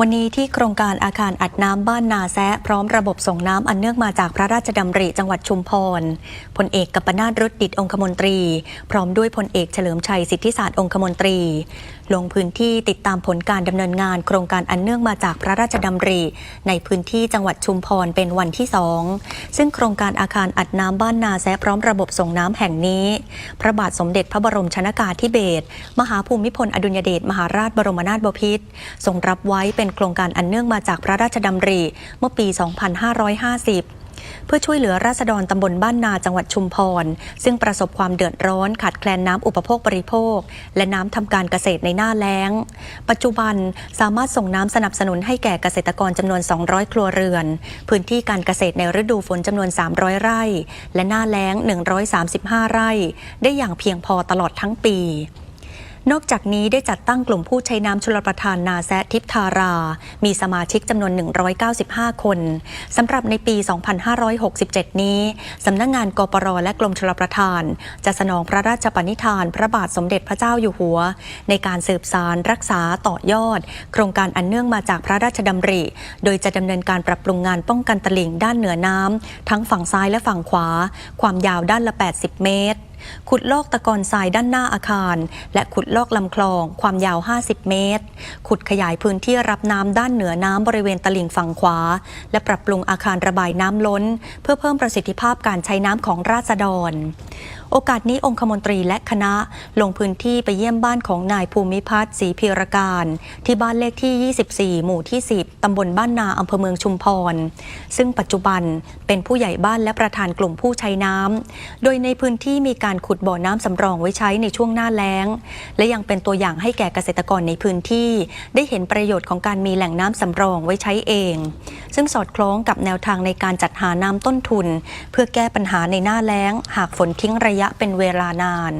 วันนี้ที่โครงการอาคารอัดน้ำบ้านนาแซะพร้อมระบบส่งน้ำอันเนื่องมาจากพระราชดำริจังหวัดชุมพรพลเอกกัปนาตรุดดิตองคมนตรี พร้อมด้วยพลเอกเฉลิมชัยสิทธิศาสตร์องคมนตรี ลงพื้นที่ติดตามผลการดำเนินงาน โครงการอันเนื่องมาจากพระราชดำริ ในพื้นที่จังหวัดชุมพรเป็นวันที่สองซึ่งโครงการอาคารอัดน้ำบ้านนาแซะพร้อมระบบส่งน้ำแห่งนี้ พระบาทสมเด็จพระบรมชนากาธิเบศรมหาภูมิพลอดุลยเดชมหาราชบรมนาถบพิตรทรงรับไว้เป็น็นโครงการอันเนื่องมาจากพระราชดำริเมื่อปี 2550เพื่อช่วยเหลือราษฎรตำบลบ้านนาจังหวัดชุมพร ซึ่งประสบความเดือดร้อนขาดแคลนน้ำอุปโภคบริโภค และน้ำทำการเกษตรในหน้าแล้ง ปัจจุบันสามารถส่งน้ำสนับสนุนให้แก่เกษตรกรจำนวน 200 ครัวเรือน พื้นที่การเกษตรในฤดูฝนจำนวน 300 ไร่ และหน้าแล้ง 135 ไร่ ได้อย่างเพียงพอตลอดทั้งปี นอกจากนี้ได้จัดตั้งกลุ่มผู้ใช้น้ำชลประทานนาแซะทิพทารา มีสมาชิกจำนวน 195 คนสำหรับในปี 2567 นี้สำนักงงานกปรและกรมชลประทาน จะสนองพระราชปณิธาน พระบาทสมเด็จพระเจ้าอยู่หัว ในการสืบสารรักษาต่อยอด โครงการอันเนื่องมาจากพระราชดำริ โดยจะดำเนินการปรับปรุงงานป้องกันตลิ่งด้านเหนือน้ำทั้งฝั่งซ้ายและฝั่งขวา ความยาวด้านละ 80 เมตร ขุดลอกตะกอนทรายด้านหน้าอาคาร และขุดลอกลำคลองความยาว 50 เมตร ขุดขยายพื้นที่รับน้ำด้านเหนือน้ำบริเวณตลิ่งฝั่งขวา และปรับปรุงอาคารระบายน้ำล้น เพื่อเพิ่มประสิทธิภาพการใช้น้ำของราษฎร โอกาสนี้องคมนตรีและคณะลงพื้นที่ไปเยี่ยมบ้านของนายภูมิพัฒน์ศรีพีรการ ที่บ้านเลขที่ 24 หมู่ที่ 10 ตำบลบ้านนาอำเภอเมืองชุมพร ซึ่งปัจจุบันเป็นผู้ใหญ่บ้านและประธานกลุ่มผู้ใช้น้ำ โดยในพื้นที่มีการขุดบ่อน้ำสำรองไว้ใช้ในช่วงหน้าแล้ง และยังเป็นตัวอย่างให้แก่เกษตรกรในพื้นที่ ได้เห็นประโยชน์ของการมีแหล่งน้ำสำรองไว้ใช้เอง ซึ่งสอดคล้องกับแนวทางในการจัดหาน้ำต้นทุน เพื่อแก้ปัญหาในหน้าแล้ง หากฝนทิ้งระยะเป็นเวลานาน